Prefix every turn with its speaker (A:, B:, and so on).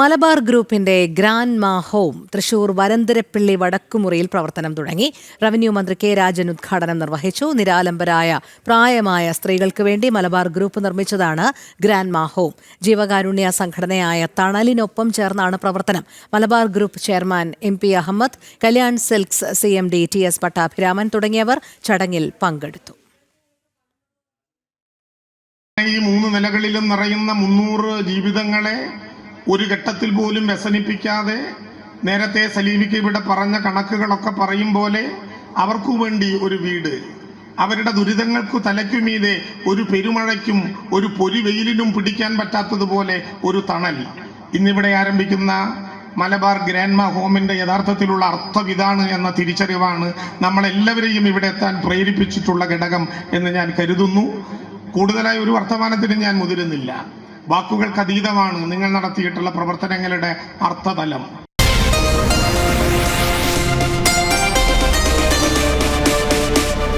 A: മലബാർ ഗ്രൂപ്പിന്റെ ഗ്രാൻഡ് മാ ഹോം തൃശൂർ വരന്തരപ്പിള്ളി വടക്കുമുറിയിൽ പ്രവർത്തനം തുടങ്ങി. റവന്യൂ മന്ത്രി കെ രാജൻ ഉദ്ഘാടനം നിർവഹിച്ചു. നിരാലംബരായ പ്രായമായ സ്ത്രീകൾക്ക് വേണ്ടി മലബാർ ഗ്രൂപ്പ് നിർമ്മിച്ചതാണ് ഗ്രാൻഡ് മാ ഹോം. ജീവകാരുണ്യ സംഘടനയായ തണലിനൊപ്പം ചേർന്നാണ് പ്രവർത്തനം. Malabar group chairman M P Ahammed Kalyan silks C M D T S Pattabhiraman തുടങ്ങിയവർ ചടങ്ങിൽ പങ്കെടുത്തു.
B: ഈ മൂന്ന് നിലകളിലും നിറയുന്ന മുന്നൂറ് ജീവിതങ്ങളെ ഒരു ഘട്ടത്തിൽ പോലും വ്യസനിപ്പിക്കാതെ നേരത്തെ സലീമിക്ക് ഇവിടെ പറഞ്ഞ കണക്കുകളൊക്കെ പറയും പോലെ അവർക്കു വേണ്ടി ഒരു വീട് അവരുടെ ദുരിതങ്ങൾക്കു തലയ്ക്കുമീതെ ഒരു പെരുമഴയ്ക്കും ഒരു പൊരിവെയിലിനും പിടിക്കാൻ പറ്റാത്തതുപോലെ ഒരു തണൽ. ഇന്നിവിടെ ആരംഭിക്കുന്ന മലബാർ ഗ്രാൻഡ്മ ഹോമിന്റെ യഥാർത്ഥത്തിലുള്ള അർത്ഥം ഇതാണ് എന്ന തിരിച്ചറിവാണ് നമ്മളെല്ലാവരെയും ഇവിടെ എത്താൻ പ്രേരിപ്പിച്ചിട്ടുള്ള ഘടകം എന്ന് ഞാൻ കരുതുന്നു. കൂടുതലായി ഒരു വർത്തമാനത്തിന് ഞാൻ മുതിരുന്നില്ല. വാക്കുകൾക്ക് അതീതമാണ്. നിങ്ങൾ നടത്തിയിട്ടുള്ള പ്രവർത്തനങ്ങളുടെ അർത്ഥതലം.